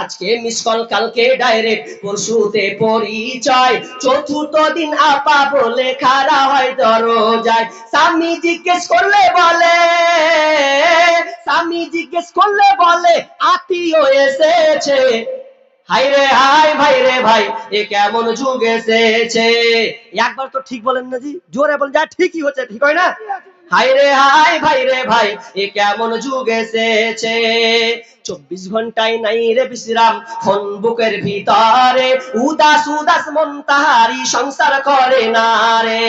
আজকে miss call কালকে direct পরশুতে পরিচয়। চতুর্থ দিন আপা বলে খাড়া হয় দরজায়। স্বামী জিজ্ঞেস করলে বলে, স্বামী জিজ্ঞেস করলে বলে, আত্মীয় এসেছে। হাই রে, হাই ভাই রে ভাই, এ কেমন যুগ এসেছে। একবার তো ঠিক বলেন না জি, জোরে বলেন, যা ঠিকই হচ্ছে, ঠিক হয় না? হাই রে হাই ভাই রে, ভাই, এ কেমন যুগ এসেছে? চব্বিশ ঘন্টায় নাই রে বিশ্রাম ফোন বুকের ভিতরে। উদাস উদাস মন তাহারি সংসার করে না রে।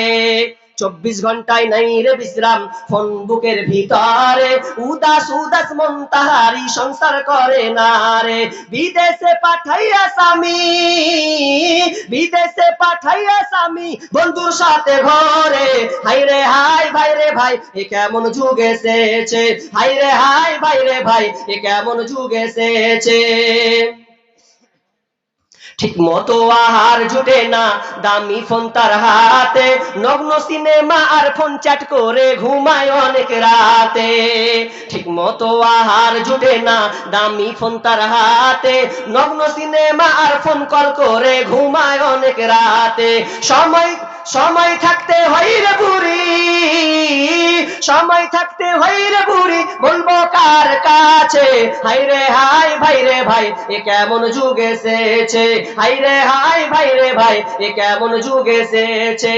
চব্বিশ ঘন্টায় নাই রে বিশ্রাম। ফোন বুকের ভিতরে, উদাস উদাস মন তাহারি সংসার করে না রে। বিদেশে পাঠাইয়া স্বামী, বিদেশে পাঠাইয়া স্বামী, বন্ধুর সাথে ঘরে। হাই রে হাই ভাই রে ভাই এ কেমন যুগ এসেছে? হাই রে হাই ভাই রে ভাই, এ কেমন যুগ এসেছে? ঠিক মতো আহার জুটে না। দামি ফোন তার হাতে। নগ্ন সিনেমা আর ফোন চ্যাট করে ঘুমায় অনেক রাতে। ঠিক মতো আহার জুটে না। দামি ফোন তার হাতে। নগ্ন সিনেমা আর ফোন কল করে ঘুমায় অনেক রাতে। সময় সময় থাকতে হয় রে বুড়ি, সময় থাকতে হয় রে বুড়ি, বলব কার কাছে? হাই রে হাই ভাই রে, ভাই, এ কেমন যুগ এসেছে? হাই রে হাই ভাই রে, ভাই, এ কেমন যুগ এসেছে?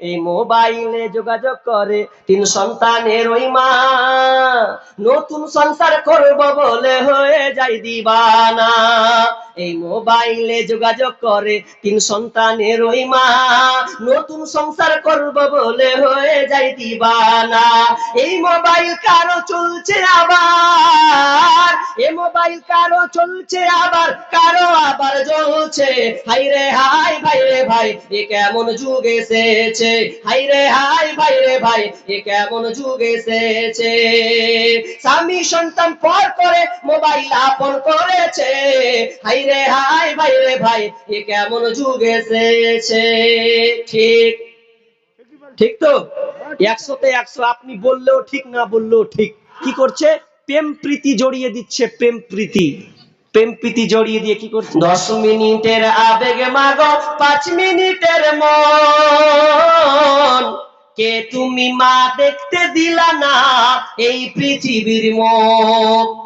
এই মোবাইলে যোগাযোগ করে তিন সন্তানের ওই মা। নতুন সংসার করব বলে হয়ে যায় দিবানা। এই মোবাইলে যোগাযোগ করে তিন সন্তানের ওই মা। নতুন সংসার করব বলে হয়ে যায় দিবানা। এই মোবাইল কারও চলছে আবার। এ মোবাইল কারও চলছে আবার, কারও আবার জ্বলছে। হাই রে হাই ভাই রে, ভাই, এ কেমন যুগ এসেছে। হাই রে, হাই, ভাই রে, ভাই, এ কেমন যুগ এসেছে? স্বামী সন্তান পর করে মোবাইল আপন করেছে। হাই রে, হাই, ভাই রে, ভাই, এ কেমন যুগ এসেছে? ঠিক? ঠিক তো? একশোতে একশো, আপনি বললেও ঠিক, না বললেও ঠিক। কি করছে? প্রেম প্রীতি জড়িয়ে দিচ্ছে, প্রেম প্রীতি। প্রেম জড়িয়ে দিয়ে কি করছে? দশ মিনিটের আবেগ মাগো, পাঁচ মিনিটের মন। কে তুমি মা দেখতে দিলা না এই পৃথিবীর মুখ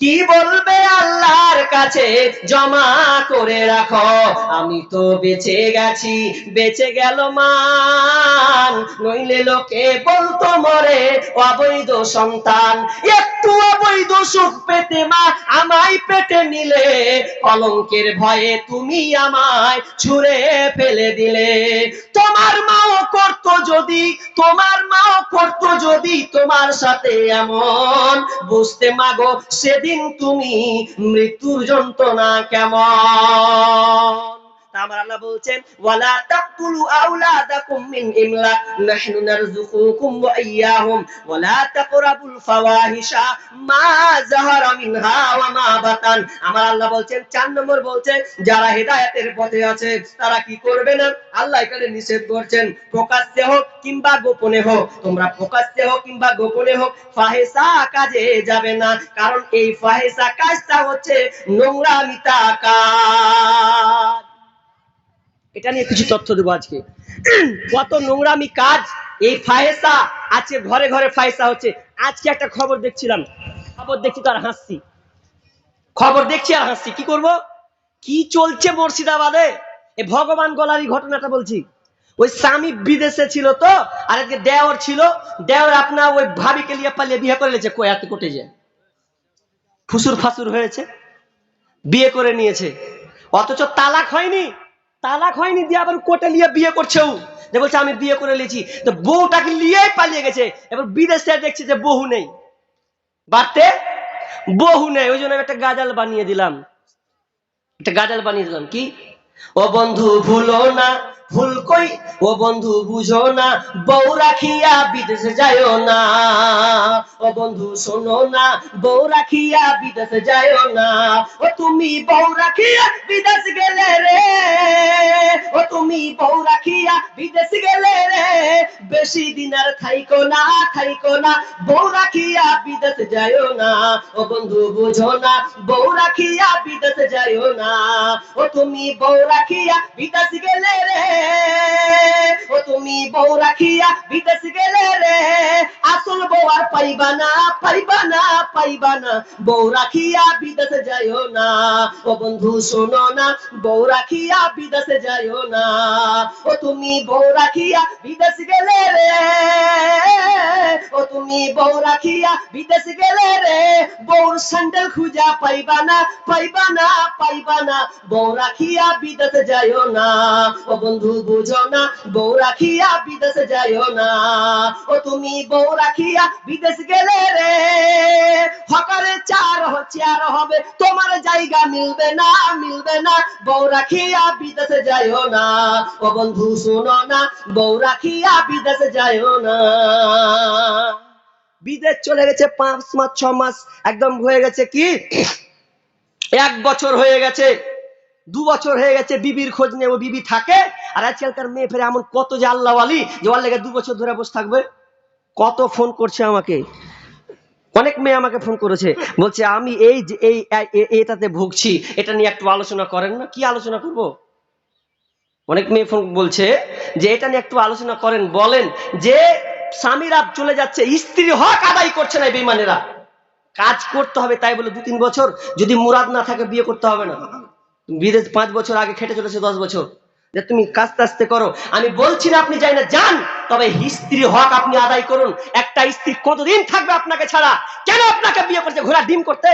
কি বলবে আল্লাহর কাছে? জমা করে রাখো। আমি তো বেঁচে গেছি বেঁচে গেল মান নইলে লোকে বলতো, মরে অবৈধ সন্তান। একটু অবৈধ সুখ পেতে মা আমায় পেটে নিলে। কলঙ্কের ভয়ে তুমি আমায় ছুঁড়ে ফেলে দিলে। তোমার মাও করতো যদি, তোমার মাও করতো যদি, তোমার সাথে এমন। বুঝতে মাগো, সেদিন তুমি মৃত্যুর যন্ত্রণা কেমন? আমার আল্লাহ বলছেন, ওয়ালা আওলাদাকুম মিন ইমলাক নাহনু নারযুকুকুম ওয়া ইয়্যাহুম ওয়ালা তাকরাবুল ফাওয়াহিশা, মা যাহারা মিনহা ওয়া মা বাতান। আমার আল্লাহ বলছেন, চার নম্বর যারা হেদায়েতের পথে আছে, তারা কি করবে না? আল্লাহ এখানে নিষেধ করছেন, প্রকাশ্যে হোক কিংবা গোপনে হোক। তোমরা প্রকাশ্যে হোক কিংবা গোপনে হোক ফাহেসা কাজে যাবে না, কারণ এই ফাহেসা কাজটা হচ্ছে নোংরামিতা কাজ। এটা নিয়ে কিছু তথ্য দেবো আজকে। কত নোংরামি কাজ, এই ফায়েসা, আজকে ঘরে ঘরে ফায়েসা হচ্ছে। আজকে একটা খবর দেখছিলাম। খবর দেখছি তো আর হাসছি। খবর দেখছি আর হাসছি। কি করব? কি চলছে মুর্শিদাবাদে? এ ভগবান গলারি ঘটনাটা বলছি। ওই স্বামী বিদেশে ছিল তো, আর আজকে দেওর ছিল। দেওর আপনার ওই ভাবিকে লিয়ে পালিয়ে বিয়ে করে নিয়েছে কয়াতে কোটে যে ফুসুর ফাসুর হয়েছে। বিয়ে করে নিয়েছে। অথচ তালাক হয়নি। তালাক হয়নি, দিয়ে আবার কোটে নিয়ে বিয়ে করছে ও যে বলছে, আমি বিয়ে করে নিয়েছি। তো বউটাকে নিয়েই পালিয়ে গেছে। এবার বিদেশে দেখছে যে বহু নেই। বাড়তে বহু নেই। ওই জন্য আমি একটা গাজাল বানিয়ে দিলাম। একটা গাজাল বানিয়ে দিলাম কি? ও বন্ধু, ভুলো না। ভুল কই? ও বন্ধু, বুঝো না, বউ রাখিয়া বিদেশে যাইও না। ও বন্ধু, শোনো না, বউ রাখিয়া বিদেশে যাইও না। ও তুমি বউ রাখিয়া বিদেশ গেলে রে। ও তুমি বউ রাখিয়া বিদেশ গেলে রে। বেশি দিন আর থাইকো না থাইকো না, বউ রাখিয়া বিদেশ যাইও না। ও বন্ধু, বুঝো না, বউ রাখিয়া বিদেশ যাইও না। ও তুমি বউ রাখিয়া বিদেশ গেলে রে। ও তুমি বউ রাখিয়া বিদেশ গেলে রে। আসল বউ আর পাইবা না পাইবা না পাইবা না। বউ রাখিয়া বিদেশ যাইও না। ও বন্ধু, শোনো না, বউ রাখিয়া বিদেশ যাইও না। ও তুমি বউ রাখিয়া বিদেশ গেলে রে। ও তুমি বউ রাখিয়া বিদেশ গেলে রে। বউর স্যান্ডেল খুঁজা পাইবা না পাইবা না পাইবা না। বউ রাখিয়া বিদেশ যাইও না। ও বন্ধু বুঝো না বউ রাখিয়া না ও তুমি বউ রাখিয়া বিদেশ গেলে রে। হকারে চার হবে, তোমার জায়গা মিলবে না মিলবে না। বউ রাখিয়া না ও বন্ধু শোনো না, বউ রাখিয়া না বিদেশ চলে গেছে পাঁচ মাস, ছ মাস, একদম হয়ে গেছে কি? এক বছর হয়ে গেছে। দু বছর হয়ে গেছে বিবির খোঁজ ও বিবি থাকে। আর আজকালকার মেয়ে ফেরে এমন কত যে আল্লাহ আলী যে ওর লেগে দু বছর ধরে বসে থাকবে। কত ফোন করছে আমাকে। অনেক মেয়ে আমাকে ফোন করেছে। বলছে, আমি এই এই এটাতে ভুগছি। এটা নিয়ে একটু আলোচনা করেন না। কি আলোচনা করব? অনেক মেয়ে ফোন বলছে যে, এটা নিয়ে একটু আলোচনা করেন। বলেন যে, স্বামীরা চলে যাচ্ছে। স্ত্রী হক আদায় করছে না বেমানেরা কাজ করতে হবে তাই বলে দু তিন বছর। যদি মুরাদ না থাকে বিয়ে করতে হবে না। বিদেশ পাঁচ বছর আগে খেটে চলেছে, দশ বছর। যে তুমি কাস্তে আস্তে করো। আমি বলছি না আপনি যাই না, যান। তবে স্ত্রী হক আপনি আদায় করুন। একটা স্ত্রী কতদিন থাকবে আপনাকে ছাড়া? কেন আপনাকে বিয়ে করছে ঘোড়া ডিম করতে?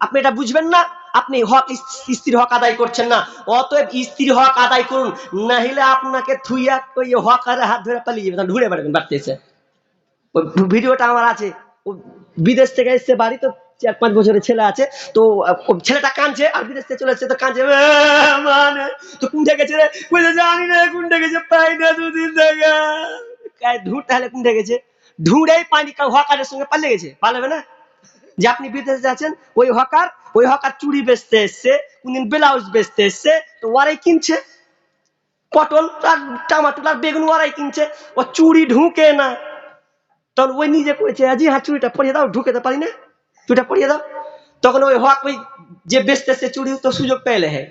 আপনি এটা বুঝবেন না? আপনি হক স্ত্রীর হক আদায় করছেন না। অতএব স্ত্রীর হক আদায় করুন। না হলে আপনাকে থুইয়া ওই হক আর হাত ধরে পালিয়ে যাবে। ঢুড়ে পারবেন বাড়তে ওই ভিডিওটা আমার আছে। বিদেশ থেকে এসছে বাড়ি তো চার পাঁচ বছরের ছেলে আছে তো ছেলেটা কাঁদছে আর বিদেশ থেকে চলে এসছে তো কাঁদছে "আহ, মানে তো কোনটা গেছে রে? জানি না কোনটা গেছে পাই না দুদিন থেকে। ধুর তাহলে কোনটা গেছে? ধুঁড়েই পানি হকারের সঙ্গে পালিয়ে গেছে পালাবে না? যে আপনি বিদেশে যাচ্ছেন ওই হকার ওই হকার চুড়ি বেচতে এসছে কোনদিন ব্লাউজ বেচতে এসছে তো ওরাই কিনছে। পটল আর টমাটোর আর বেগুন ওরাই কিনছে ও চুড়ি ঢুকে না। তখন ওই নিজে করেছে আজি হ্যাঁ চুড়িটা পরিয়ে দাও ঢুকেতে পারি না? চুড়িটা পরিয়ে দাও। তখন ওই হক ওই যে বেচতেছে চুড়ি তো সুযোগ পেলে হ্যাঁ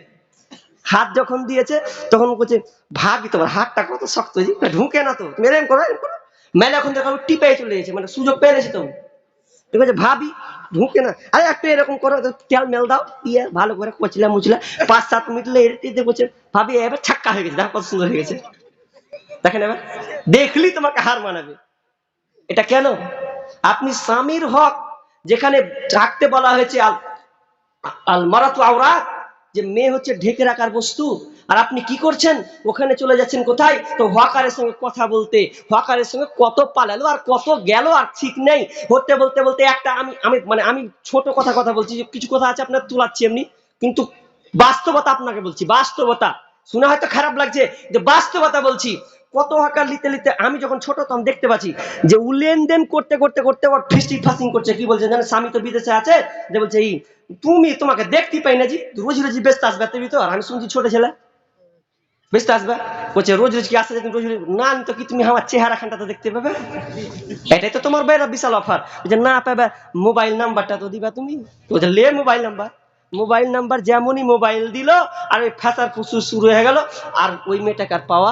হাত যখন দিয়েছে, তখন বলছে ভাবি তোমার হাতটা কত শক্ত ঢুকে না তো। এরকম করো মেলে এখন দেখো টিপে চলে গেছে মানে সুযোগ পেয়েছে তো ঠিক আছে, ভাবি, ঢুকে না। আরে একটু এরকম করো তেল মেল দাও, দিয়ে ভালো করে কচলা মুচলা, পাঁচ সাত মিনিট এড়িতে বলছে, ভাবি, এবার ছাক্কা হয়ে গেছে, দেখো কত সুন্দর হয়ে গেছে। দেখেন এবার, দেখলি তোমাকে হার মানাবে। এটা কেন? আপনি স্বামীর হক যেখানে রাখতে বলা হয়েছে আল আল মারাতু আওরাত যে মেয়ে হচ্ছে ঢেকে রাখার বস্তু। আর আপনি কি করছেন? ওখানে চলে যাচ্ছেন কোথায়? তো হকারের সঙ্গে কথা বলতে। হকারের সঙ্গে কত পালালো আর কত গেল আর ঠিক নেই। হতে বলতে বলতে একটা আমি আমি মানে আমি ছোট কথা কথা বলছি যে কিছু কথা আছে আপনার তুলাচ্ছি এমনি। কিন্তু বাস্তবতা আপনাকে বলছি, বাস্তবতা। শুনে হয়তো খারাপ লাগছে যে বাস্তবতা বলছি। কত হাকার লিতে লিতে আমি যখন ছোট তখন দেখতে পাচ্ছি যে ও লেনদেন করতে করতে করতে ওর ফিস্টি ফাসিং করছে। কি বলছে জানেন? স্বামী তো বিদেশে আছে। যে বলছে, এই, তুমি তোমাকে দেখতে পাই না জি। রোজ রোজ ব্যস্ত আসবে তুমি তো? আর আমি শুনছি ছোট ছেলে। ব্যস্ত আসবে। বলছে, রোজ রোজ কি আসতে তুমি রোজ না তো কি তুমি আমার চেহারা খানটা তো দেখতে পাবে? এটাই তো তোমার বাইরে বিশাল অফার। যে না পাবে, মোবাইল নাম্বারটা তো দিবা তুমি। বলছে, লে মোবাইল নাম্বার। মোবাইল নাম্বার যেমনই মোবাইল দিল, আর ওই ফুসুর শুরু হয়ে গেল, আর ওই মেয়েটাকে আর পাওয়া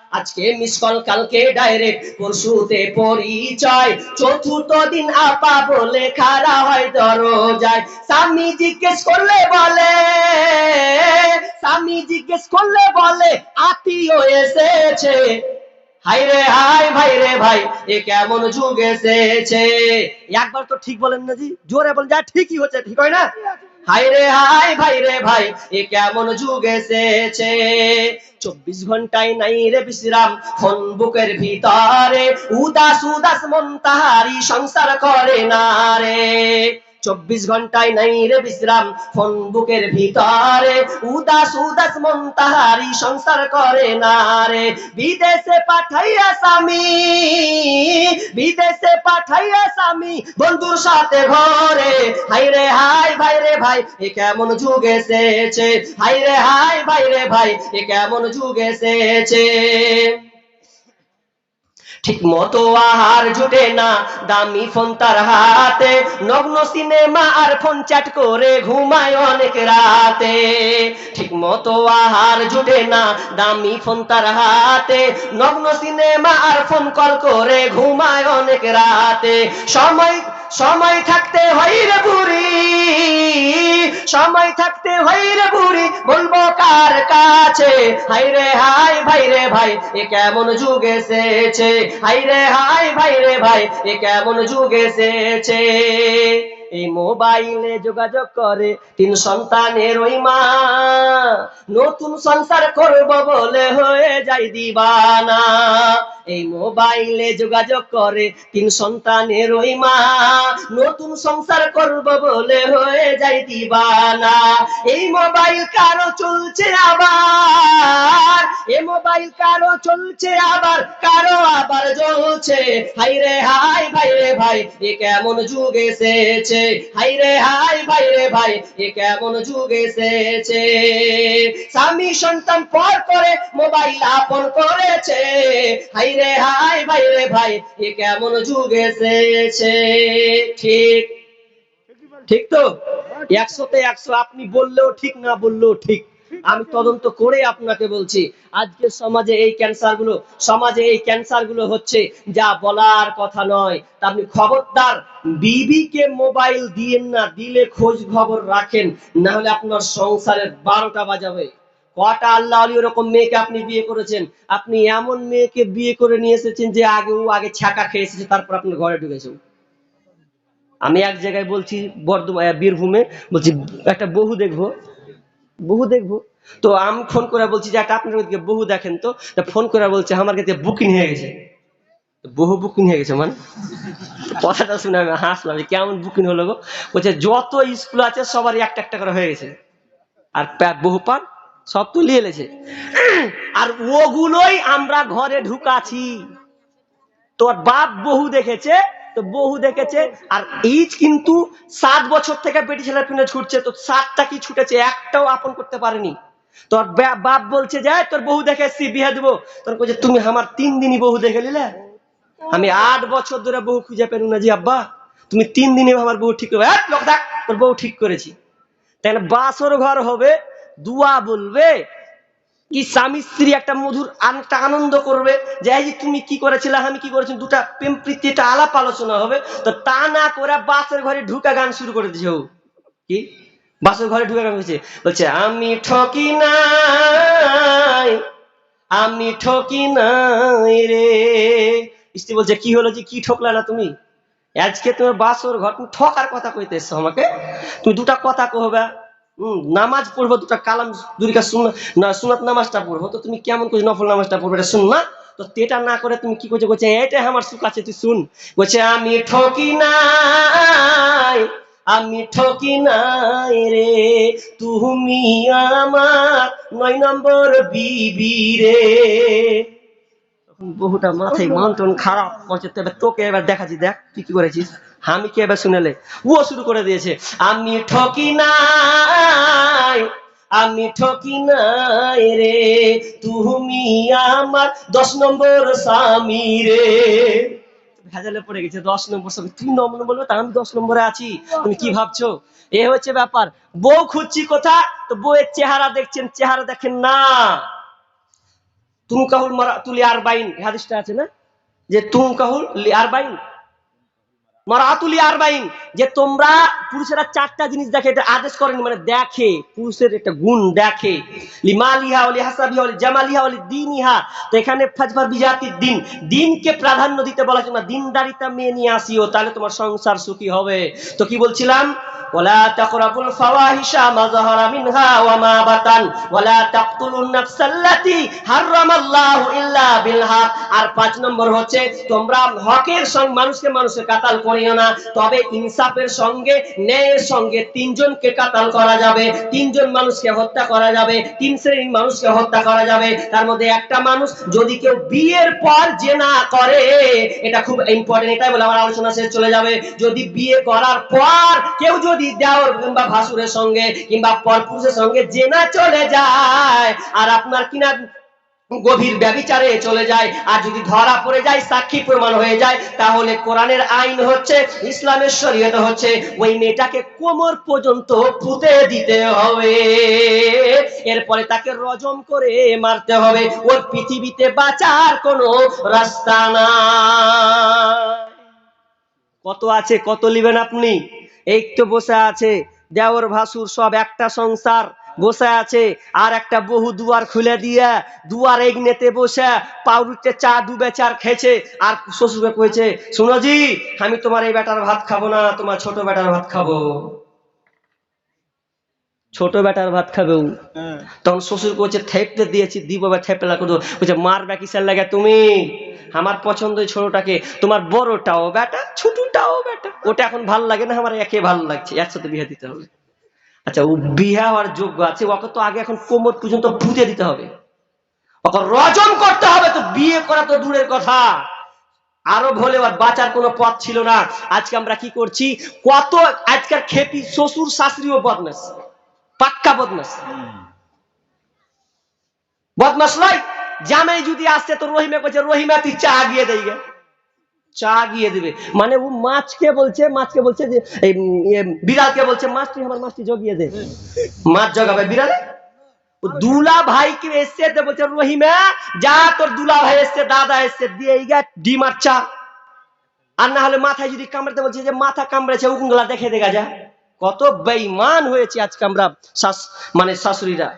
আজকে মিস কল কালকে ডাইরেক্ট পরশুতে পরিচয়। চতুর্থ দিন আপা বলে খাড়া হয় দরজায়। স্বামী জিজ্ঞেস করলে বলে, স্বামী জিজ্ঞেস করলে বলে, আত্মীয় এসেছে। হাই রে হাই ভাই রে ভাই, এ কেমন যুগ এসেছে। একবার তো ঠিক বলেন না জি, জোরে বলেন, যা ঠিকই হচ্ছে, ঠিক হয় না? হাই রে হাই ভাই রে, ভাই, এ কেমন যুগ এসেছে? চব্বিশ ঘন্টায় নাই রে বিশ্রাম, ফোন বুকের ভিতরে, উদাস উদাস মন তাহারি সংসার করে না রে। চব্বিশ ঘন্টায় নাই রে বিশ্রাম। ফোন বুকের ভিতরে, উদাস উদাস মন তাহারি সংসার করে না রে। বিদেশে পাঠাইয়া স্বামী, বিদেশে পাঠাইয়া স্বামী, বন্ধুর সাথে ঘরে। হাই রে, হাই, ভাই রে, ভাই, এ কেমন যুগ এসেছে? হাই রে, হাই, ভাই রে, ভাই, এ কেমন যুগ এসেছে? ঠিক মতো আহার জুটে না। দামি ফোন তার হাতে। নগ্ন সিনেমা আর ফোন চ্যাট করে ঘুমায় অনেক রাতে। ঠিক মতো আহার জুটে না। দামি ফোন তার হাতে। নগ্ন সিনেমা আর ফোন কল করে ঘুমায় অনেক রাতে। সময় সময় থাকতে হয় রে বুড়ি। সময় থাকতে হয় রে বুড়ি। বলব কার কাছে? হাই রে হাই ভাই রে, ভাই, এ কেমন যুগ এসেছে? হাই রে হাই, ভাই রে ভাই, এ কেমন যুগ এসেছে? এই মোবাইলে যোগাযোগ করে তিন সন্তানের ওই মা। নতুন সংসার করব বলে হয়ে যায় দিবানা। এই মোবাইলে যোগাযোগ করে তিন সন্তানের ওই মা। নতুন সংসার করব বলে হয়ে যায় দিবানা। এই মোবাইল কারও চলছে আবার মোবাইল কারও চলছে আবার, কারও আবার জ্বলছে। হাই রে, হাই ভাই রে ভাই, এ কেমন যুগ এসেছে? হাই রে, হাই ভাই রে ভাই, এ কেমন যুগ এসেছে? স্বামী সন্তান পর করে মোবাইল আপন করেছে। হাই রে, হাই ভাই রে ভাই, এ কেমন যুগ এসেছে? ঠিক। ঠিক তো? একশোতে একশো, আপনি বললেও ঠিক, না বললেও ঠিক। আমি তদন্ত করে আপনাকে বলছি, আজকে সমাজে এই ক্যান্সারগুলো, সমাজে এই ক্যান্সারগুলো হচ্ছে যা বলার কথা নয়। তা আপনি খবরদার, বিবিকে মোবাইল দিয়েন না, দিলে খোঁজ খবর রাখেন না হলে আপনার সংসারের বারোটা বাজাবে। কটা আল্লাহ আলী ওরকম মেয়েকে আপনি বিয়ে করেছেন? আপনি এমন মেয়েকে বিয়ে করে নিয়ে এসেছেন যে আগে ও আগে ছাকা খেয়ে এসেছে, তারপর আপনার ঘরে ঢুকেছে ও। আমি এক জায়গায় বলছি, বর্ধমান, বীরভূমে, বলছি, একটা বহু দেখব বহু দেখব। তো আমি ফোন করে বলছি যে একটা আপনার বহু দেখেন তো। ফোন করে বলছে, আমার কাছে বুকিং হয়ে গেছে। বহু বুকিং হয়ে গেছে মানে? কথাটা শুনে আমি হাসলাম যে, কেমন বুকিং হলো গো? বলছে, যত স্কুল আছে, সবারই একটা একটা করে হয়ে গেছে। আর বহু পান, সব তো নিয়ে এলেছে। আর ওগুলোই আমরা ঘরে ঢুকাছি তোর বাপ বহু দেখেছে তো বহু দেখেছে, আর এই কিন্তু সাত বছর থেকে বেটি ছেলের পিছনে ছুটছে, তো সাতটা কি ছুটেছে একটাও আপন করতে পারেনি। তোর বাপ বলছে, যে, তোর বহু দেখে এসছি, বিয়ে দেবো। তোর বলছে, তুমি আমার তিন দিনই বহু দেখে নিলে? আমি আট বছর ধরে বহু খুঁজে পেলু না জি আব্বা, তুমি তিন দিনে আমার বউ ঠিক করবে। তোর বউ ঠিক করেছি। তাই না বাসর ঘর হবে, দুয়া বলবে কি স্বামী স্ত্রী একটা মধুর একটা আনন্দ করবে যে এই যে তুমি কি করেছিলে, আমি কি করেছি? দুটা প্রেম প্রীতি, একটা আলাপ আলোচনা হবে। তো তা না করে বাসের ঘরে ঢুকা গান শুরু করে দিয়েছে কি? বাসের ঘরে ঢুকে গান করছে বলছে, আমি ঠকি নাই, আমি ঠকি নাই রে। স্ত্রী বলছে, কি হলো যে কি ঠকলা না তুমি? আজকে তোমার বাসর ঘর, তুমি ঠকার কথা কইতে এসছো আমাকে। তুমি দুটা কথা কহবে নামাজ পড়ব, দুটা কালাম শুন না সুনাত নামাজটা পড়ব। তো তুমি কেমন করে নফল নামাজটা পড়বে, এটা শুন না তো তেটা না করে তুমি কি করছ? বলছে এটাই আমার সুখ আছে, তুই শুন। বলছে, আমি ঠকি নাই, আমি ঠকি নাই রে। তুমি আমার নয় নম্বর বিবি রে। বহুটা মাথায় মন্টন খারাপ করছে তবে তোকে এবার দেখাচ্ছি, দেখ, তুই কি করেছিস? আমি কে এবার শুনেলে ও শুরু করে দিয়েছে, আমি ঠকি নাই, আমি ঠকি নাই রে, তুমি আমার দশ নম্বর স্বামী রে। ভেজালে পড়ে গেছে, দশ নম্বর স্বামী। তুই নম্বর বলবে, তা আমি দশ নম্বরে আছি, তুমি কি ভাবছ? এ হচ্ছে ব্যাপার। বউ খুঁজছি কোথা তো বউয়ের চেহারা দেখছেন, চেহারা দেখেন না। তুমি কাহুল মারা তুলি আর বাইন হাদিসটা আছে না? যে তুম কাহুল লিয়ার বাইন মারাতুলি আর বাইন যে তোমরা পুরুষেরা চারটা জিনিস দেখে এটা আদেশ করেনি মানে দেখে পুরুষের একটা গুণ দেখে লিমালিহা ওলি হাসাবিহা ওলি জামালিহা ওলি দিনিহা তো এখানে ফাজফার বিজাতির দিন দিনকে প্রাধান্য দিতে বলা হচ্ছে না দিনদারিতা মেয়ে নিয়ে আসিও তাহলে তোমার সংসার সুখী হবে তো কি বলছিলাম ولا تقربوا الفواحش ما ظهر منها وما بطن ولا تقتلوا النفس التي حرم الله الا بالحق আর পাঁচ নম্বর হচ্ছে তোমরা হকের সঙ্গে মানুষকে মানুষকে কাতাল করিও না। তবে ইনসাফের সঙ্গে, ন্যায়ের সঙ্গে তিনজনকে কাতাল করা যাবে। তিনজন মানুষকে হত্যা করা যাবে। তিন শ্রেণির মানুষকে হত্যা করা যাবে। তার মধ্যে একটা মানুষ যদি কেউ বিয়ের পর জেনা করে, এটা খুব ইম্পর্টেন্ট এটাই বলে আমার আলোচনা শেষ চলে যাবে। যদি বিয়ে করার পর কেউ যদি দেওর কিংবা ভাসুরের সঙ্গে কিংবা পরপুরুষের সঙ্গে জেনা চলে যায়, আর আপনার কিনা গভীর ব্যবিচারে চলে যায়। আর যদি ধরা পড়ে যায়, সাক্ষী প্রমাণ হয়ে যায়, তাহলে কোরআনের আইন হচ্ছে, ইসলামের শরীয়ত হচ্ছে, ওই মেয়েটাকে কোমর পর্যন্ত পুঁতে দিতে হবে। এরপরে তাকে রজম করে মারতে হবে। ওর পৃথিবীতে বাঁচার কোনো রাস্তা না কত আছে, কত লিবেন আপনি? এই তো বসে আছে, দেওর ভাসুর সব একটা সংসার। বসে আছে আর একটা বহু দুয়ার খুলে দিয়ে দুয়ার এগনেতে বসে পাউরুটে চা ডুবে চার খেয়েছে আর শ্বশুরকে কয়েছে শুনো আমি তোমার এই বেটার ভাত খাব না তোমার ছোট বেটার ভাত খাব। ছোট বেটার ভাত খাবে ও। তখন শ্বশুর কইছে থেপতে দিয়েছি দিব বা থেপে লাগো বলছে মারবে কিসের লাগে তুমি? আমার পছন্দ ছোটটাকে তোমার বড়টাও বেটা ছোটটাও বেটা। ওটা এখন ভালো লাগে না আমার একে ভালো লাগছে একসাথে বিয়ে দিতে হবে। আচ্ছা ও বিয়ে হওয়ার যোগ্য আছে, ওকে তো আগে এখন কোমর পর্যন্ত পুঁতে দিতে হবে। ওকে রজন করতে হবে, তো বিয়ে করা তো দূরের কথা। আরও হলে বাঁচার কোনো পথ ছিল না। আজকে আমরা কি করছি? কত আজকাল খেপি শ্বশুর শাশুড়িও বদমাস, পাক্কা বদমাস। বদমাস নয়, জামাই যদি আসছে তো রহিমে বলছে রহিমা তুই চা গিয়ে দেয় চা গিয়ে দিবে। মানে ও মাছকে বলছে মাছকে বলছে যে বিড়ালকে বলছে মাছ তুই আমার মাছটি জগিয়ে দে। মাছ জগাবে বিড়ালে? দুলা ভাইকে এসছে তো বলছে, রহিমা, যা তোর দুলা ভাই এসছে, দাদা এসছে, দিয়ে গা ডিম আর আর না হলে মাথায় যদি কামড়াতে বলছে যে, মাথা কামড়েছে, উকুনগুলা দেখে দেখা যা। কত বেঈমান হয়েছে আজকে আমরা মানে শাশুড়িরা।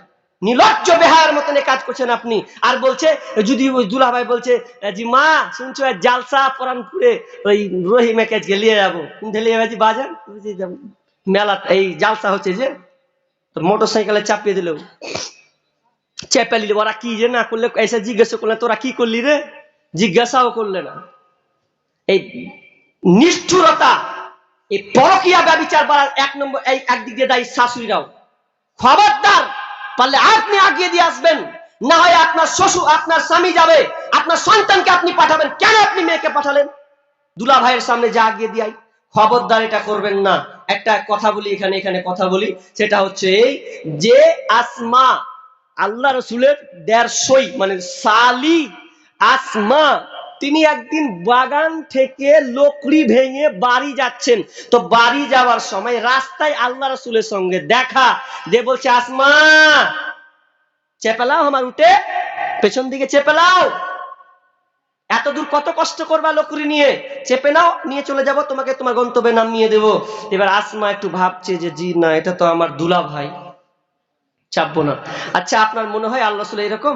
নির্লজ্জ বেহার মতন কাজ করছেন আপনি। আর বলছে, যদি ওই দুলাভাই বলছে জি মা, শুনছো জালসা পরানপুরে ওই রহিমেকে আজকে নিয়ে যাব। ঢেলে যাবে। বাজার মেলা, এই জালসা হচ্ছে যে মোটর সাইকেলে চাপিয়ে দিল। চেপে নিল, ওরা কি যে না করলে, এসে জিজ্ঞাসা করলে, তোরা কি করলি রে? জিজ্ঞাসাও করলে না। এই নিষ্ঠুরতা, এই পরকিয়া ব্যবচার বাড়ার এক নম্বর, এই একদিক দিয়ে দায়ী শাশুড়িরাও। খবরদার পারলে আপনি আগিয়ে দিয়ে আসবেন। না হয় আপনার শ্বশুর, আপনার স্বামী যাবে, আপনার সন্তানকে আপনি পাঠাবেন। কেন আপনি মেয়েকে পাঠালেন? দুলা ভাইয়ের সামনে যা আগিয়ে দিয়াই। খবরদার এটা করবেন না। একটা কথা বলি, এখানে এখানে কথা বলি। সেটা হচ্ছে এই যে আসমা, আল্লাহ রসুলের দেড়শই মানে সালি আসমা তিনি একদিন বাগান থেকে লোকড়ি ভেঙে বাড়ি যাচ্ছেন। তো বাড়ি যাওয়ার সময় রাস্তায় আল্লাহ রসুলের সঙ্গে দেখা, যে বলছে, আসমা, চেপেলাও আমার উঠে, পেছন দিকে চেপেলাও। এত দূর কত কষ্ট করবা লোকরি নিয়ে? চেপে নাও, নিয়ে চলে যাব, তোমাকে তোমার গন্তব্যে নাম নিয়ে দেবো। এবার আসমা একটু ভাবছে যে, জি, না, এটা তো আমার দুলা ভাই চাপবো না। আচ্ছা আপনার মনে হয় আল্লাহ এরকম?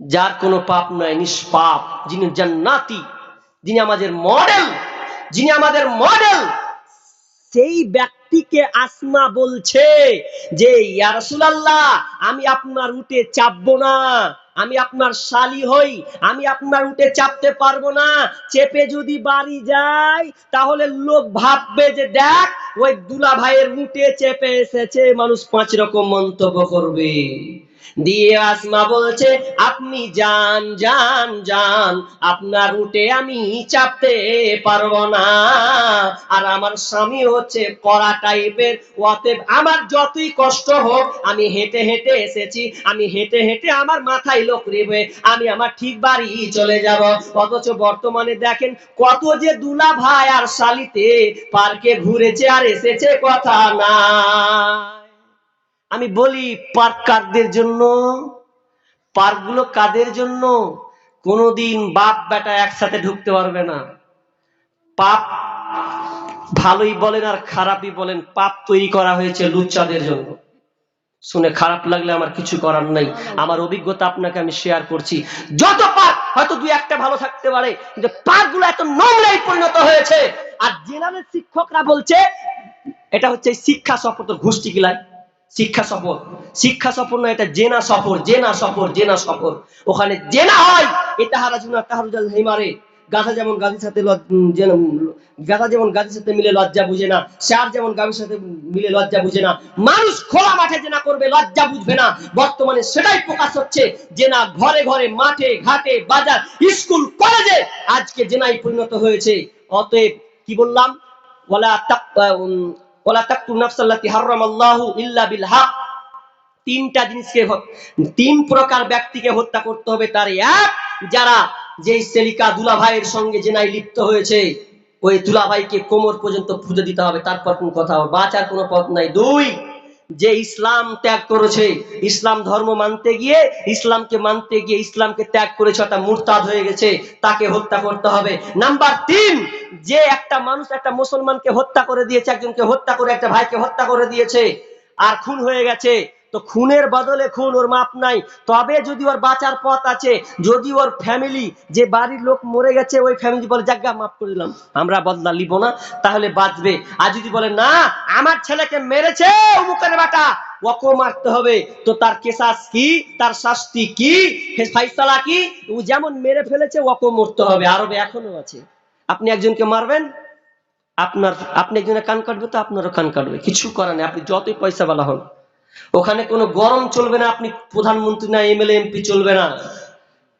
যার কোনো পাপ নাই, নিষ্পাপ। যিনি জান্নাতি, যিনি আমাদের মডেল যিনি আমাদের মডেল সেই ব্যক্তিকে আসমা বলছে যে আমি আপনার উঠে না। আমি আপনার শালি হই। আমি আপনার উঠে চাপতে পারব না। চেপে যদি বাড়ি যাই, তাহলে লোক ভাববে যে, দেখ, ওই দুলা ভাইয়ের উঠে চেপে এসেছে। মানুষ পাঁচ রকম মন্তব্য করবে। দিয়ে আসমা বলছে, আপনি যান যান যান, আপনার উঠে আমি চাপতে পারব না। আর আমার স্বামী হচ্ছে কড়া টাইপের, অতএব আমার যতই কষ্ট হোক, আমি হেঁটে হেঁটে এসেছি, আমি হেঁটে হেঁটে আমার মাথায় লোক রেবে, আমি আমার ঠিক বাড়ি চলে যাব। অথচ বর্তমানে দেখেন কত যে দুলা ভাই আর শালিতে পার্কে ঘুরেছে আর এসেছে কথা না। আমি বলি পার্ক কারদের জন্য। পার্কগুলো কাদের জন্য? কোনোদিন বাপ, বেটা একসাথে ঢুকতে পারবে না। পাপ ভালোই বলেন আর খারাপই বলেন। পাপ তৈরি করা হয়েছে লুচ্চাদের জন্য। শুনে খারাপ লাগলে আমার কিছু করার নাই। আমার অভিজ্ঞতা আপনাকে আমি শেয়ার করছি। যত পাপ হয়তো দুই একটা ভালো থাকতে পারে, কিন্তু পাপগুলো এত নোংরাই পরিণত হয়েছে। আর জেনারেল শিক্ষকরা বলছে, এটা হচ্ছে শিক্ষা সফর তো ঘুষটি গিলায় শিক্ষা সফর। শিক্ষা সফর না এটা জেনা সফর জেনা সফর জেনা সফর। ওখানে জেনা হয় এটা হারাজুনা তাহারুজাল হিমারে। গাধা যেমন গাদির সাথে গাধা যেমন গাদির সাথে মিলে লজ্জা বুঝে না ষাঁড় যেমন গাভীর সাথে মিলে লজ্জা বুঝে না, মানুষ খোলা মাঠে জেনা করবে, লজ্জা বুঝবে না। বর্তমানে সেটাই প্রকাশ হচ্ছে যে না ঘরে ঘরে, মাঠে ঘাটে, বাজার, স্কুল, কলেজে আজকে জেনাই পরিণত হয়েছে। অতএব কি বললাম? ওয়ালা তাক উম, ওয়ালা নাফসাল্লাতি ইল্লা বিল তিনটা জিনিসকে তিন প্রকার ব্যক্তিকে হত্যা করতে হবে তার। এক যারা যেই সেলিকা দুলাভাইয়ের সঙ্গে জেনাই লিপ্ত হয়েছে ওই দুলাভাইকে কোমর পর্যন্ত পুজো দিতে হবে তারপর কোন কথা হবে। বাঁচার কোনো পথ নাই। দুই যে ইসলাম ত্যাগ করেছে, ইসলাম ধর্ম মানতে গিয়ে, ইসলামকে মানতে গিয়ে ইসলামকে ত্যাগ করেছে একটা মুরতাদ হয়ে গেছে, তাকে হত্যা করতে হবে। নাম্বার তিন, যে একটা মানুষ একটা মুসলমানকে হত্যা করে দিয়েছে, একজনকে হত্যা করে, একটা ভাইকে হত্যা করে দিয়েছে, আর খুন হয়ে গেছে তো খুনের বদলে খুন ওর মাপ নাই। তবে যদি ওর বাঁচার পথ আছে, যদি ওর ফ্যামিলি যে বাড়ির লোক মরে গেছে, ওই ফ্যামিলি বলে জায়গা মাফ করে দিলাম, আমরা বদলা লিব না, তাহলে বাঁচবে। আর যদি বলে, না, আমার ছেলেকে মেরেছে অমুকের বাটা ওকে মারতে হবে। তো তার কেসাস কি? তার শাস্তি কি? ফাইসালা কি? ও যেমন মেরে ফেলেছে ওকে মরতে হবে। আরবে এখনও আছে। আপনি একজনকে মারবেন? আপনার, আপনি একজনের কান কাটবে তো আপনারও কান কাটবে। কিছু করার নেই। আপনি যতই পয়সা বলা হন। ওখানে কোনো গরম চলবে না, আপনি প্রধানমন্ত্রী না, এমএলএ, এমপি চলবে না।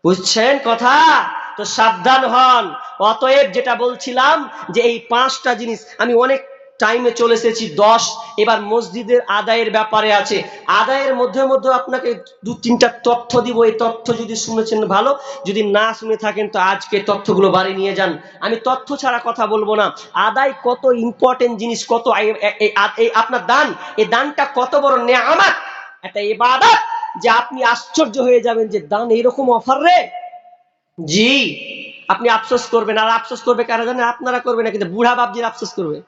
বুঝছেন কথা? তো সাবধান হন। অতএব যেটা বলছিলাম যে এই পাঁচটা জিনিস আমি অনেক টাইমে চলে এসেছি দশ। এবার মসজিদের আদায়ের ব্যাপারে আছে। আদায়ের মধ্যে মধ্যে আপনাকে দু তিনটা তথ্য দিব। এই তথ্য যদি শুনেছেন ভালো, যদি না শুনে থাকেন তো আজকে তথ্যগুলো বাড়ি নিয়ে যান। আমি তথ্য ছাড়া কথা বলব না। আদায় কত ইম্পর্টেন্ট জিনিস, কত এই আপনার দান এই দানটা কত বড় নে আমার একটা ইবাদত যে আপনি আশ্চর্য হয়ে যাবেন যে, দান এরকম অফার রে? জি, আপনি আফসোস করবেন। আর আফসোস করবে কারা জানেন আপনারা করবেন না, কিন্তু বুড়া বাপজির আফসোস করবে।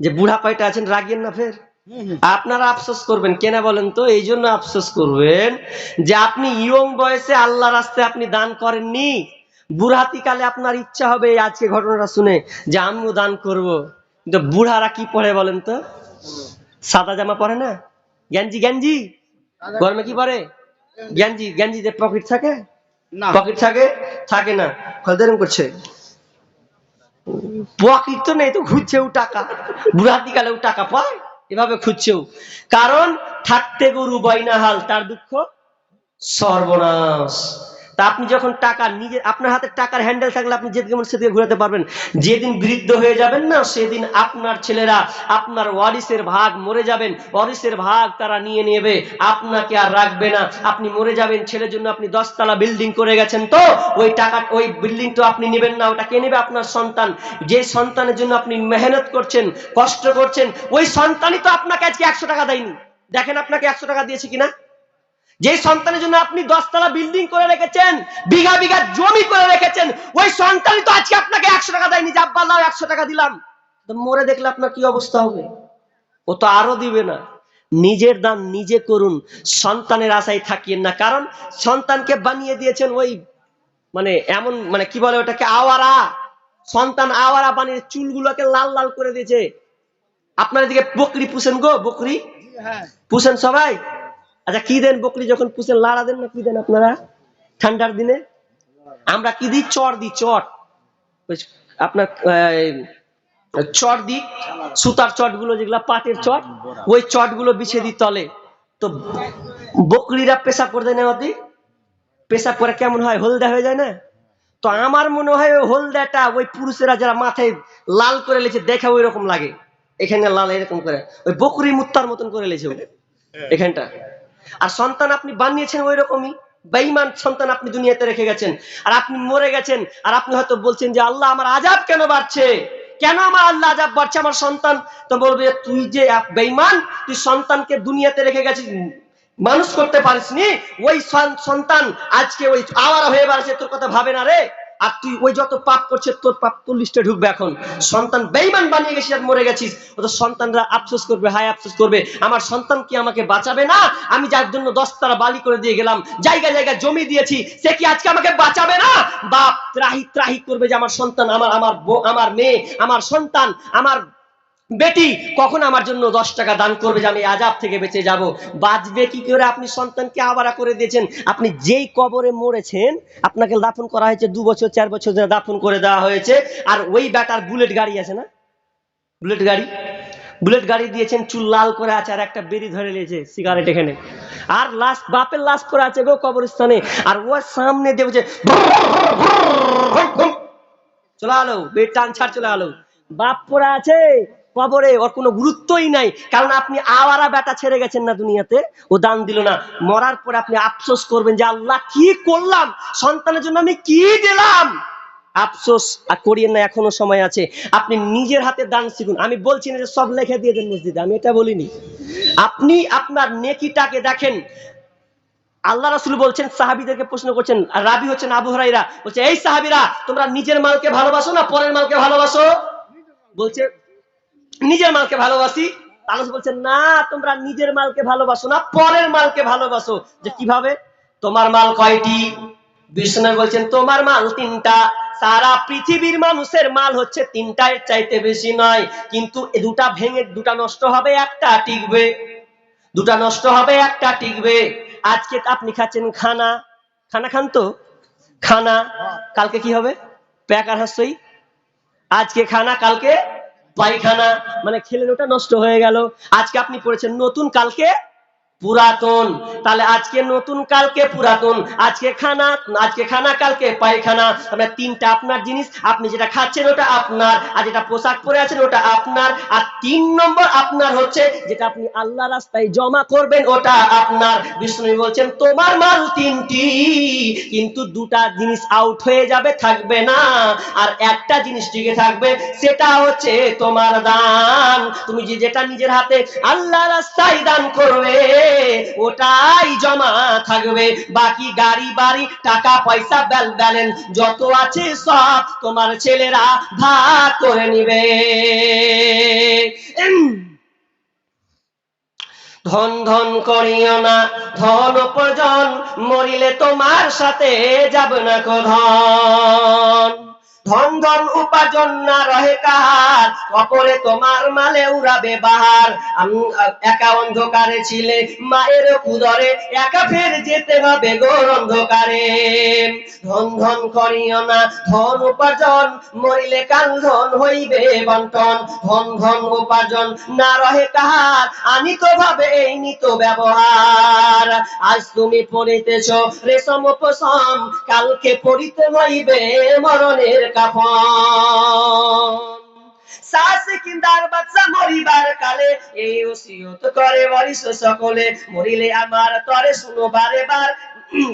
যে বুড়া কয়টা আছেন রাগিয়েন না ফের? আপনারা আফসোস করবেন কেন বলেন তো? এই জন্য আফসোস করবেন যে আপনি ইয়ং বয়সে আল্লাহ রাস্তায় আপনি দান করেননি। বুড়াতি কালে আপনার ইচ্ছা হবে এই আজকে ঘটনাটা শুনে যে আমিও দান করব। কিন্তু বুড়ারা কি পড়ে বলেন তো? সাদা জামা পরে না? গেঞ্জি গেঞ্জি গরমে কি পরে? গেঞ্জি গেঞ্জিতে পকেট থাকে? না। পকেট থাকে? থাকে না। হলদেরম করছে। পকেট তো নেই তো খুঁজছেও টাকা। বুড়াতি কালেও টাকা পায়, এভাবে খুঁজছেও। কারণ, থাকতে গরু বয়নাহাল তার দুঃখ? সর্বনাশ। তা আপনি যখন টাকা নিজে, আপনার হাতে টাকার হ্যান্ডেল থাকলে আপনি যেদিকে মন সেদিকে ঘুরাতে পারবেন। যেদিন বৃদ্ধ হয়ে যাবেন না, সেদিন আপনার ছেলেরা, আপনার ওয়ারিসের ভাগ মরে যাবেন। ওয়ারিসের ভাগ তারা নিয়ে নেবে। আপনাকে আর রাখবে না। আপনি মরে যাবেন, ছেলের জন্য আপনি দশতলা বিল্ডিং করে গেছেন তো, ওই টাকা, ওই বিল্ডিং তো আপনি নেবেন না, ওটা কে নেবে? আপনার সন্তান। যে সন্তানের জন্য আপনি মেহনত করছেন, কষ্ট করছেন, ওই সন্তানই তো আপনাকে আজকে একশো টাকা দেয়নি। দেখেন আপনাকে একশো টাকা দিয়েছে কিনা? যে সন্তানের জন্য আপনি দশতলা বিল্ডিং করে রেখেছেন বিঘা বিঘা জমি করে রেখেছেন ওই সন্তানই তো আজকে আপনাকে একশো টাকা দেয়নি যে আব্বা একশো টাকা দিলাম। মরে দেখলে আপনার কি অবস্থা হবে? ও তো আরও দিবে না। নিজের দান নিজে করুন সন্তানের আশায় থাকিয়েন না। কারণ সন্তানকে বানিয়ে দিয়েছেন ওই মানে এমন মানে কি বলে ওটাকে আওয়ারা। সন্তান আওয়ারা বানিয়ে চুলগুলোকে লাল লাল করে দিয়েছে। আপনার এদিকে বকরি পুষেন গো বকরি। হ্যাঁ। পুষেন সবাই? আচ্ছা কি দেন বকরি যখন পুষেন, লাড়া দেন না, কি দেন আপনারা? ঠান্ডার দিনে? আমরা কি দিই? চট দিই চট আপনার চট দিই, সুতার চটগুলো যেগুলা, পাটের চট, ওই চটগুলো বিছিয়ে দিই তলে। তো বকরিরা পেশাব করে দেয় না ওদি পেশাব করে কেমন হয়? হলদা হয়ে যায় না? তো আমার মনে হয় ওই হলদাটা, ওই পুরুষেরা যারা মাথায় লাল করে লেছে, দেখে ওই রকম লাগে। এখানে লাল এরকম করে। ওই বকরি মুত্তার মতন করে লেছে এখানটা। আর সন্তান আপনি বানিয়েছেন ওই রকমই বেঈমান সন্তান আপনি দুনিয়াতে রেখে গেছেন। আর আপনি মরে গেছেন, আর আপনি হয়তো বলছেন যে, আল্লাহ আমার আজাব কেন বাড়ছে? কেন আমার আল্লাহ আজাব বাড়ছে আমার সন্তান? তো বলবে, তুই যে এক বেঈমান, তুই সন্তানকে দুনিয়াতে রেখে গেছিস, মানুষ করতে পারিসনি? ওই সন- সন্তান আজকে ওই আওয়ারা হয়ে বেড়াচ্ছে, তোর কথা ভাবে না রে? আর তুই ওই যত পাপ করছে, তোর পাপ তোর লিস্টে ঢুকবে এখন। সন্তান বেইমান বানিয়ে গেছিস আর মরে গেছিস। ও তো সন্তানরা আফসোস করবে, হায় আফসোস করবে। আমার সন্তান কি আমাকে বাঁচাবে না? আমি যার জন্য দস্তারা বালি করে দিয়ে গেলাম, জায়গা জায়গা জমি দিয়েছি, সে কি আজকে আমাকে বাঁচাবে না? বাপ ত্রাহি ত্রাহি করবে যে আমার সন্তান, আমার আমার আমার মেয়ে, আমার সন্তান, আমার বেটি কখন আমার জন্য দশ টাকা দান করবে যে আমি আজাব থেকে বেঁচে যাব বাঁচবে কি করে আপনি সন্তানকে আবারা করে দিয়েছেন আপনি যেই কবরে মরেছেন আপনাকে দাফন করা হয়েছে দু বছর চার বছর ধরে দাফন করে দেওয়া হয়েছে আর ওই ব্যাটার বুলেট গাড়ি আছে না বুলেট গাড়ি বুলেট গাড়ি দিয়েছেন চুল লাল করে আছে আর একটা বেরি ধরে নিয়েছে সিগারেট এখানে আর লাশ বাপের লাশ করে আছে গো কবরস্থানে আর ওর সামনে দেবে চলে আলো বেড টান ছাড় চলে আলো বাপ পড়ে আছে কবরে ওর কোনো গুরুত্বই নাই। কারণ আপনি আওয়ারা বেটা ছেড়ে গেছেন না দুনিয়াতে, ও দান দিল না। মরার পরে আপনি আফসোস করবেন যে, আল্লাহ, কি করলাম? সন্তানের জন্য আমি কি দিলাম? আফসোস আর করিয়েন না, এখনও সময় আছে। আপনি নিজের হাতে দান শিখুন। আমি বলছি না যে সব লেখে দিয়ে দেন মসজিদে, আমি এটা বলিনি। আপনি আপনার নেকিটাকে দেখেন। আল্লাহ রাসুল বলছেন, সাহাবিদেরকে প্রশ্ন করছেন, আর রাবি হচ্ছেন আবু হরাইরা বলছে, এই সাহাবিরা, তোমরা নিজের মালকে ভালোবাসো না পরের মালকে ভালোবাসো? বলছে নিজের মালকে ভালোবাসি। আল্লাহ বলছেন না, তোমরা নিজের মালকে ভালোবাসো না, পরের মালকে ভালোবাসো। যে কীভাবে? তোমার মাল কয়টি? বিষ্ণু বলছেন, তোমার মাল তিনটা। সারা পৃথিবীর মানুষের মাল হচ্ছে তিনটার চাইতে বেশি নয়। কিন্তু দুটা ভেঙে, দুটা নষ্ট হবে, একটা টিকবে। দুটা নষ্ট হবে, একটা টিকবে। আজকে আপনি খাচ্ছেন খানা। খানা খান তো? খানা। কালকে কি হবে? প্যাকার হাসই। আজকে খানা, কালকে পায়খানা মানে খেলেন ওটা নষ্ট হয়ে গেল। আজকে আপনি পড়েছেন নতুন কালকে পুরাতন। তাহলে আজকে নতুন কালকে পুরাতন। আজকে খানা আজকে খানা, কালকে পায়খানা। মানে তিনটা আপনার জিনিস, আপনি যেটা খাচ্ছেন ওটা আপনার। আর যেটা পোশাক পরে আছেন ওটা আপনার। আর তিন নম্বর আপনার হচ্ছে, যেটা আপনি আল্লাহ রাস্তায় জমা করবেন ওটা আপনার। বিষ্ণু বলছেন, তোমার মাল তিনটি, কিন্তু দুটা জিনিস আউট হয়ে যাবে, থাকবে না। আর একটা জিনিস টিকে থাকবে, সেটা হচ্ছে তোমার দান। তুমি যে যেটা নিজের হাতে আল্লাহ রাস্তায় দান করবে ওটাই জমা থাকবে। বাকি গাড়ি, বাড়ি, টাকা, পয়সা, ব্যাল ব্যালেন্স যত আছে সব তোমার ছেলেরা ভাগ করে নিবে। ধন ধন করিও না, ধন উপার্জন মরিলে তোমার সাথে যাব না কো ধন। ধন না রহে কাহার। অপরে তোমার মালে উড়াবে বাহার। আমি, একা অন্ধকারে ছিলে মায়ের উদরে একা ফের যেতে হবে গোর অন্ধকারে। ধন ধন করিও না, ধন উপার্জন, মরিলে কাল ধন হইবে বন্টন। ধন ধন উপার্জন না রহে কাহার, আনিত ভাবে এই নিত ব্যবহার। আজ তুমি পড়িতেছ রেশম উপশম কালকে পড়িতে হইবে মরণের কাফন। শ্বাস কিন্দার বাচ্চা মরিবার কালে, এই ওসিয়ত করে বরিস সকলে, মরিলে আমার তরে শুনো বারে বার।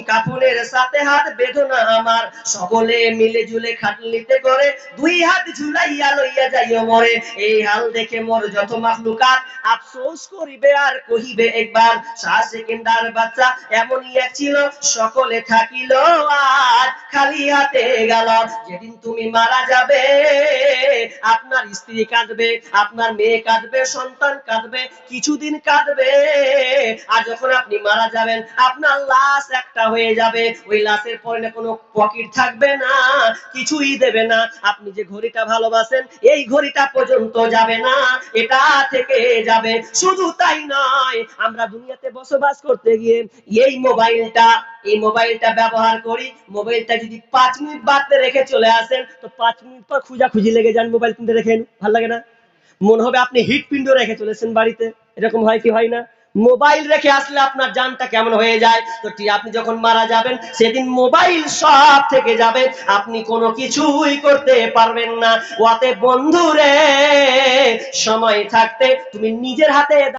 কাপড়ের সাথে হাত বেদনা আমার। সকলে মিলে ঝুলে খাটলিতে করে দুই হাত ঝুলাইয়া লইয়া যাইও মরে। এই হাল দেখে মোর যত মাখলুকাত আফসোস করিবে আর কহিবে একবার শ্বাস কিন্দার বাচ্চা, এমনই এক ছিল, সকলে থাকিল আজ খালি হাতে গেল। যেদিন তুমি মারা যাবে, আপনার স্ত্রী কাঁদবে, আপনার মেয়ে কাঁদবে, সন্তান কাঁদবে, কিছুদিন কাঁদবে। আর যখন আপনি মারা যাবেন, আপনার লাশ একটা হয়ে যাবে, ওই লাশের পরে কোনো পকেট থাকবে না, কিছুই দেবে না। আপনি যে ঘড়িটা ভালোবাসেন, এই ঘড়িটা পর্যন্ত যাবে না, এটা থেকে যাবে। শুধু তাই নয়, আমরা দুনিয়াতে বসবাস করতে গিয়ে এই মোবাইলটা এই মোবাইলটা ব্যবহার করি। মোবাইলটা যদি পাঁচ মিনিট বাড়তে রেখে চলে আসেন, তো পাঁচ মিনিট পর খুঁজা খুঁজি লেগে যান মোবাইল কিনতে রেখেন ভালো লাগে না? মনে হবে আপনি হিট পিন্ড রেখে চলেছেন বাড়িতে। এরকম হয় কি হয় না? মোবাইল রেখে আসলে আপনার জানটা কেমন হয়ে যায়? তো আপনি যখন মারা যাবেন, সেদিন মোবাইল সব থেকে যাবে। আপনি কোনো কিছুই করতে পারবেন না। ওতে বন্ধুরে, সময় থাকতে তুমি নিজের হাতে